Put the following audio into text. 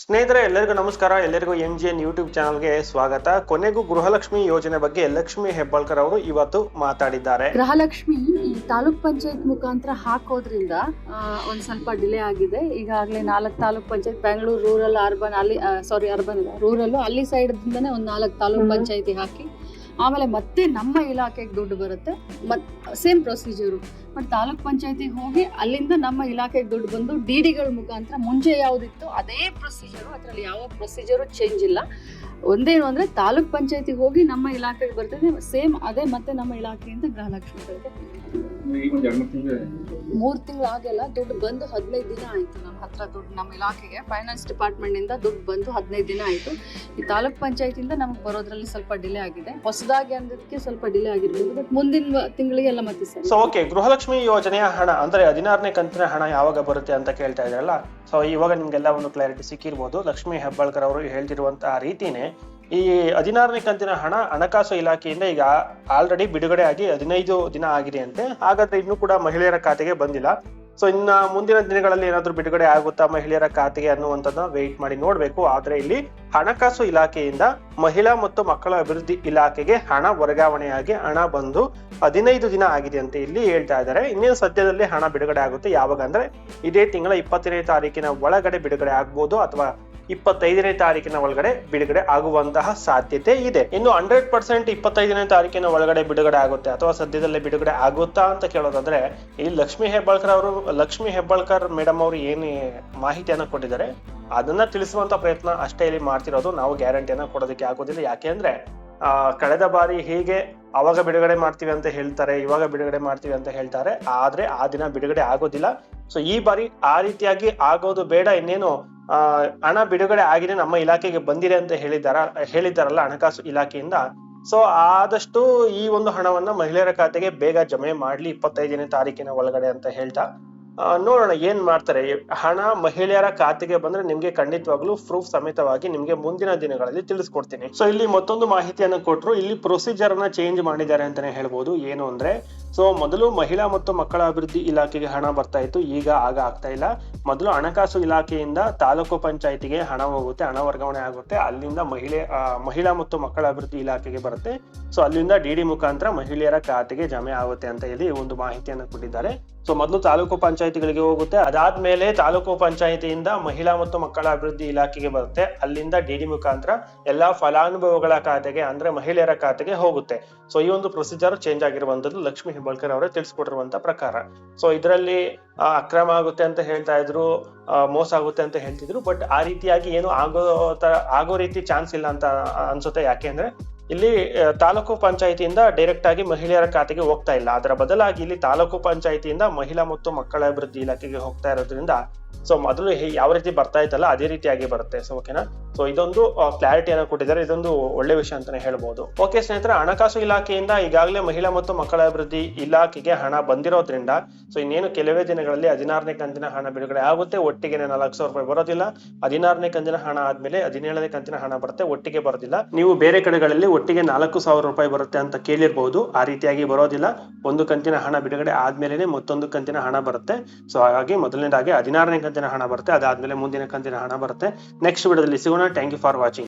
ಸ್ನೇಹಿತರೆ ಎಲ್ಲರಿಗೂ ನಮಸ್ಕಾರ. ಎಲ್ಲರಿಗೂ ಎಂ ಜಿ ಎನ್ ಯೂಟ್ಯೂಬ್ ಚಾನಲ್ಗೆ ಸ್ವಾಗತ. ಕೊನೆಗೂ ಗೃಹಲಕ್ಷ್ಮಿ ಯೋಜನೆ ಬಗ್ಗೆ ಲಕ್ಷ್ಮಿ ಹೆಬ್ಬಾಳ್ಕರ್ ಅವರು ಇವತ್ತು ಮಾತಾಡಿದ್ದಾರೆ. ಗೃಹಲಕ್ಷ್ಮಿ ಈ ತಾಲೂಕ್ ಪಂಚಾಯತ್ ಮುಖಾಂತರ ಹಾಕೋದ್ರಿಂದ ಒಂದ್ ಸ್ವಲ್ಪ ಡಿಲೇ ಆಗಿದೆ. ಈಗಾಗಲೇ ನಾಲ್ಕು ತಾಲೂಕ್ ಪಂಚಾಯತ್ ಬೆಂಗಳೂರು ರೂರಲ್ ಅರ್ಬನ್ ಅಲ್ಲಿ ಸಾರಿ ಅರ್ಬನ್ ಇಲ್ಲ ರೂರಲ್ ಅಲ್ಲಿ ಸೈಡ್ ದಿಂದನೇ ಒಂದ್ ನಾಲ್ಕು ತಾಲೂಕ್ ಪಂಚಾಯತಿ ಹಾಕಿ ಆಮೇಲೆ ಮತ್ತೆ ನಮ್ಮ ಇಲಾಖೆಗೆ ದುಡ್ಡು ಬರುತ್ತೆ. ಮತ್ ಸೇಮ್ ಪ್ರೊಸೀಜರು ಬಟ್ ತಾಲೂಕ್ ಪಂಚಾಯತಿಗೆ ಹೋಗಿ ಅಲ್ಲಿಂದ ನಮ್ಮ ಇಲಾಖೆಗೆ ದುಡ್ಡು ಬಂದು ಡಿ ಡಿಗಳ ಮುಖಾಂತರ ಮುಂಚೆ ಯಾವ್ದಿತ್ತು ಅದೇ ಪ್ರೊಸೀಜರು ಅದರಲ್ಲಿ ಯಾವ ಪ್ರೊಸೀಜರು ಚೇಂಜ್ ಇಲ್ಲ. ಒಂದೇನು ಅಂದ್ರೆ ತಾಲೂಕ್ ಪಂಚಾಯತಿಗೆ ಹೋಗಿ ನಮ್ಮ ಇಲಾಖೆಗೆ ಬರ್ತದೆ. ಸೇಮ್ ಅದೇ ಮತ್ತೆ ನಮ್ಮ ಇಲಾಖೆಯಿಂದ ಗೃಹಲಕ್ಷ್ಮಿ ಮೂರು ತಿಂಗಳು ಆಗಿಲ್ಲ ದುಡ್ಡು ಬಂದು ಹದಿನೈದು ದಿನ ಆಯ್ತು ನಮ್ಮ ಹತ್ರ ದುಡ್ಡು ನಮ್ಮ ಇಲಾಖೆಗೆ. ಫೈನಾನ್ಸ್ ಡಿಪಾರ್ಟ್ಮೆಂಟ್ನಿಂದ ದುಡ್ಡು ಬಂದು ಹದಿನೈದು ದಿನ ಆಯ್ತು. ಈ ತಾಲೂಕ್ ಪಂಚಾಯತಿಯಿಂದ ನಮಗೆ ಬರೋದ್ರಲ್ಲಿ ಸ್ವಲ್ಪ ಡಿಲೇ ಆಗಿದೆ. ಹೊಸದಾಗಿ ಅಂದದಕ್ಕೆ ಸ್ವಲ್ಪ ಡಿಲೇ ಆಗಿರ್ಬೋದು ಬಟ್ ಮುಂದಿನ ತಿಂಗಳಿಗೆಲ್ಲ ಮತ್ತೆ ಸರ್. ಸೊ ಓಕೆ ಗೃಹಲಕ್ಷ್ಮಿ ಯೋಜನೆಯ ಹಣ, ಅಂದ್ರೆ ಹದಿನಾರನೇ ಕಂತಿನ ಹಣ ಯಾವಾಗ ಬರುತ್ತೆ ಅಂತ ಕೇಳ್ತಾ ಇದ್ರಲ್ಲ ಸೊ ಇವಾಗ ನಿಮ್ಗೆಲ್ಲ ಒಂದು ಕ್ಲಾರಿಟಿ ಸಿಕ್ಕಿರ್ಬೋದು. ಲಕ್ಷ್ಮಿ ಹೆಬ್ಬಾಳ್ಕರ್ ಅವರು ಹೇಳ್ತಿರುವಂತಹ ರೀತಿನೇ ಈ ಹದಿನಾರನೇ ಕಂತಿನ ಹಣ ಹಣಕಾಸು ಇಲಾಖೆಯಿಂದ ಈಗ ಆಲ್ರೆಡಿ ಬಿಡುಗಡೆ ಆಗಿ ಹದಿನೈದು ದಿನ ಆಗಿದೆ ಅಂತೆ. ಹಾಗಾದ್ರೆ ಇನ್ನೂ ಕೂಡ ಮಹಿಳೆಯರ ಖಾತೆಗೆ ಬಂದಿಲ್ಲ. ಸೊ ಇನ್ನ ಮುಂದಿನ ದಿನಗಳಲ್ಲಿ ಏನಾದರೂ ಬಿಡುಗಡೆ ಆಗುತ್ತಾ ಮಹಿಳೆಯರ ಖಾತೆಗೆ ಅನ್ನುವಂಥದ್ದನ್ನ ವೆಯ್ಟ್ ಮಾಡಿ ನೋಡ್ಬೇಕು. ಆದ್ರೆ ಇಲ್ಲಿ ಹಣಕಾಸು ಇಲಾಖೆಯಿಂದ ಮಹಿಳಾ ಮತ್ತು ಮಕ್ಕಳ ಅಭಿವೃದ್ಧಿ ಇಲಾಖೆಗೆ ಹಣ ವರ್ಗಾವಣೆಯಾಗಿ ಹಣ ಬಂದು ಹದಿನೈದು ದಿನ ಆಗಿದೆ ಅಂತ ಇಲ್ಲಿ ಹೇಳ್ತಾ ಇದ್ದಾರೆ. ಇನ್ನೇನು ಸದ್ಯದಲ್ಲಿ ಹಣ ಬಿಡುಗಡೆ ಆಗುತ್ತೆ? ಯಾವಾಗ ಅಂದ್ರೆ ಇದೇ ತಿಂಗಳ ಇಪ್ಪತ್ತನೇ ತಾರೀಕಿನ ಒಳಗಡೆ ಬಿಡುಗಡೆ ಆಗ್ಬೋದು ಅಥವಾ ಇಪ್ಪತ್ತೈದನೇ ತಾರೀಕಿನ ಒಳಗಡೆ ಬಿಡುಗಡೆ ಆಗುವಂತಹ ಸಾಧ್ಯತೆ ಇದೆ. ಇನ್ನು ಹಂಡ್ರೆಡ್ ಪರ್ಸೆಂಟ್ ಇಪ್ಪತ್ತೈದನೇ ತಾರೀಕಿನ ಒಳಗಡೆ ಬಿಡುಗಡೆ ಆಗುತ್ತೆ ಅಥವಾ ಸದ್ಯದಲ್ಲೇ ಬಿಡುಗಡೆ ಆಗುತ್ತಾ ಅಂತ ಕೇಳೋದಾದ್ರೆ ಇಲ್ಲಿ ಲಕ್ಷ್ಮಿ ಹೆಬ್ಬಾಳ್ಕರ್ ಅವರು, ಲಕ್ಷ್ಮಿ ಹೆಬ್ಬಾಳ್ಕರ್ ಮೇಡಮ್ ಅವರು ಏನು ಮಾಹಿತಿಯನ್ನು ಕೊಟ್ಟಿದ್ದಾರೆ, ಅದನ್ನ ತಿಳಿಸುವಂತ ಪ್ರಯತ್ನ ಅಷ್ಟೇ ಇಲ್ಲಿ ಮಾಡ್ತಿರೋದು. ನಾವು ಗ್ಯಾರಂಟಿಯನ್ನ ಕೊಡೋದಕ್ಕೆ ಆಗೋದಿಲ್ಲ. ಯಾಕೆ ಅಂದ್ರೆ ಕಳೆದ ಬಾರಿ ಹೀಗೆ ಅವಾಗ ಬಿಡುಗಡೆ ಮಾಡ್ತೀವಿ ಅಂತ ಹೇಳ್ತಾರೆ, ಇವಾಗ ಬಿಡುಗಡೆ ಮಾಡ್ತೀವಿ ಅಂತ ಹೇಳ್ತಾರೆ. ಆದ್ರೆ ಆ ದಿನ ಬಿಡುಗಡೆ ಆಗೋದಿಲ್ಲ. ಸೊ ಈ ಬಾರಿ ಆ ರೀತಿಯಾಗಿ ಆಗೋದು ಬೇಡ ಇನ್ನೇನು ಆ, ಹಣ ಬಿಡುಗಡೆ ಆಗಿದೆ ನಮ್ಮ ಇಲಾಖೆಗೆ ಬಂದಿದೆ ಅಂತ ಹೇಳಿದಾರ ಹೇಳಿದ್ದಾರಲ್ಲ ಹಣಕಾಸು ಇಲಾಖೆಯಿಂದ. ಸೊ ಆದಷ್ಟು ಈ ಒಂದು ಹಣವನ್ನ ಮಹಿಳೆಯರ ಖಾತೆಗೆ ಬೇಗ ಜಮೆ ಮಾಡ್ಲಿ ಇಪ್ಪತ್ತೈದನೇ ತಾರೀಕಿನ ಒಳಗಡೆ ಅಂತ ಹೇಳ್ತಾ. ನೋಡೋಣ ಏನ್ ಮಾಡ್ತಾರೆ. ಹಣ ಮಹಿಳೆಯರ ಖಾತೆಗೆ ಬಂದ್ರೆ ನಿಮ್ಗೆ ಖಂಡಿತವಾಗ್ಲೂ ಪ್ರೂಫ್ ಸಮೇತವಾಗಿ ನಿಮ್ಗೆ ಮುಂದಿನ ದಿನಗಳಲ್ಲಿ ತಿಳಿಸ್ಕೊಡ್ತೀನಿ. ಸೊ ಇಲ್ಲಿ ಮತ್ತೊಂದು ಮಾಹಿತಿಯನ್ನು ಕೊಟ್ಟರು ಇಲ್ಲಿ ಪ್ರೊಸೀಜರ್ ಅನ್ನ ಚೇಂಜ್ ಮಾಡಿದ್ದಾರೆ ಅಂತಾನೆ ಹೇಳ್ಬೋದು. ಏನು ಅಂದ್ರೆ ಸೊ ಮೊದಲು ಮಹಿಳಾ ಮತ್ತು ಮಕ್ಕಳ ಅಭಿವೃದ್ಧಿ ಇಲಾಖೆಗೆ ಹಣ ಬರ್ತಾ ಇತ್ತು. ಈಗ ಆಗ ಆಗ್ತಾ ಇಲ್ಲ. ಮೊದಲು ಹಣಕಾಸು ಇಲಾಖೆಯಿಂದ ತಾಲೂಕು ಪಂಚಾಯತಿಗೆ ಹಣ ಹೋಗುತ್ತೆ, ಹಣ ವರ್ಗಾವಣೆ ಆಗುತ್ತೆ. ಅಲ್ಲಿಂದ ಮಹಿಳೆ ಮಹಿಳಾ ಮತ್ತು ಮಕ್ಕಳ ಅಭಿವೃದ್ಧಿ ಇಲಾಖೆಗೆ ಬರುತ್ತೆ. ಸೊ ಅಲ್ಲಿಂದ ಡಿ ಡಿ ಮುಖಾಂತರ ಮಹಿಳೆಯರ ಖಾತೆಗೆ ಜಮೆ ಆಗುತ್ತೆ ಅಂತ ಹೇಳಿ ಒಂದು ಮಾಹಿತಿಯನ್ನು ಕೊಟ್ಟಿದ್ದಾರೆ. ಸೊ ಮೊದಲು ತಾಲೂಕು ಪಂಚಾಯತಿಗಳಿಗೆ ಹೋಗುತ್ತೆ. ಅದಾದ್ಮೇಲೆ ತಾಲೂಕು ಪಂಚಾಯತಿಯಿಂದ ಮಹಿಳಾ ಮತ್ತು ಮಕ್ಕಳ ಅಭಿವೃದ್ಧಿ ಇಲಾಖೆಗೆ ಬರುತ್ತೆ. ಅಲ್ಲಿಂದ ಡಿ ಡಿ ಮುಖಾಂತರ ಎಲ್ಲಾ ಫಲಾನುಭವಿಗಳ ಖಾತೆಗೆ ಅಂದ್ರೆ ಮಹಿಳೆಯರ ಖಾತೆಗೆ ಹೋಗುತ್ತೆ. ಸೊ ಈ ಒಂದು ಪ್ರೊಸೀಜರ್ ಚೇಂಜ್ ಆಗಿರುವಂತದ್ದು ಲಕ್ಷ್ಮಿ ಹೆಬ್ಬಾಳ್ಕರ್ ಅವರೇ ತಿಳಿಸ್ಕೊಟ್ಟಿರುವಂತ ಪ್ರಕಾರ. ಸೊ ಇದರಲ್ಲಿ ಅಕ್ರಮ ಆಗುತ್ತೆ ಅಂತ ಹೇಳ್ತಾ ಇದ್ರು ಮೋಸ ಆಗುತ್ತೆ ಅಂತ ಹೇಳ್ತಿದ್ರು. ಬಟ್ ಆ ರೀತಿಯಾಗಿ ಏನು ಆಗೋ ತರ ಆಗೋ ರೀತಿ ಚಾನ್ಸ್ ಇಲ್ಲ ಅಂತ ಅನ್ಸುತ್ತೆ. ಯಾಕೆ ಅಂದ್ರೆ ಇಲ್ಲಿ ತಾಲೂಕು ಪಂಚಾಯತಿಯಿಂದ ಡೈರೆಕ್ಟ್ ಆಗಿ ಮಹಿಳೆಯರ ಖಾತೆಗೆ ಹೋಗ್ತಾ ಇಲ್ಲ. ಅದರ ಬದಲಾಗಿ ಇಲ್ಲಿ ತಾಲೂಕು ಪಂಚಾಯತಿಯಿಂದ ಮಹಿಳಾ ಮತ್ತು ಮಕ್ಕಳ ಅಭಿವೃದ್ಧಿ ಇಲಾಖೆಗೆ ಹೋಗ್ತಾ ಇರೋದ್ರಿಂದ ಸೊ ಮೊದಲು ಯಾವ ರೀತಿ ಬರ್ತಾ ಇತ್ತಲ್ಲ, ಅದೇ ರೀತಿಯಾಗಿ ಬರುತ್ತೆ. ಸೊ ಓಕೆನಾ ಸೊ ಇದೊಂದು ಕ್ಲಾರಿಟಿಯನ್ನು ಕೊಟ್ಟಿದ್ದಾರೆ. ಇದೊಂದು ಒಳ್ಳೆ ವಿಷಯ ಅಂತಾನೆ ಹೇಳ್ಬೋದು. ಓಕೆ ಸ್ನೇಹಿತರೆ, ಹಣಕಾಸು ಇಲಾಖೆಯಿಂದ ಈಗಾಗಲೇ ಮಹಿಳಾ ಮತ್ತು ಮಕ್ಕಳ ಅಭಿವೃದ್ಧಿ ಇಲಾಖೆಗೆ ಹಣ ಬಂದಿರೋದ್ರಿಂದ ಸೊ ಇನ್ನೇನು ಕೆಲವೇ ದಿನಗಳಲ್ಲಿ ಹದಿನಾರನೇ ಕಂತಿನ ಹಣ ಬಿಡುಗಡೆ ಆಗುತ್ತೆ. ಒಟ್ಟಿಗೆ ನಾಲ್ಕು ಸಾವಿರ ರೂಪಾಯಿ ಬರೋದಿಲ್ಲ. ಹದಿನಾರನೇ ಕಂತಿನ ಹಣ ಆದ್ಮೇಲೆ ಹದಿನೇಳನೇ ಕಂತಿನ ಹಣ ಬರುತ್ತೆ. ಒಟ್ಟಿಗೆ ಬರೋದಿಲ್ಲ. ನೀವು ಬೇರೆ ಕಡೆಗಳಲ್ಲಿ ಒಟ್ಟಿಗೆ ನಾಲ್ಕು ಸಾವಿರ ರೂಪಾಯಿ ಬರುತ್ತೆ ಅಂತ ಕೇಳಿರ್ಬಹುದು ಆ ರೀತಿಯಾಗಿ ಬರೋದಿಲ್ಲ. ಒಂದು ಕಂತಿನ ಹಣ ಬಿಡುಗಡೆ ಆದ್ಮೇಲೆ ಮತ್ತೊಂದು ಕಂತಿನ ಹಣ ಬರುತ್ತೆ. ಸೊ ಹಾಗಾಗಿ ಮೊದಲನೇದಾಗಿ ಹದಿನಾರನೇ ಕಂತಿನ ಹಣ ಬರುತ್ತೆ. ಅದಾದ್ಮೇಲೆ ಮುಂದಿನ ಕಂತಿನ ಹಣ ಬರುತ್ತೆ. ನೆಕ್ಸ್ಟ್ ವಿಡಿಯೋದಲ್ಲಿ ಸಿಗೋಣ. Thank you for watching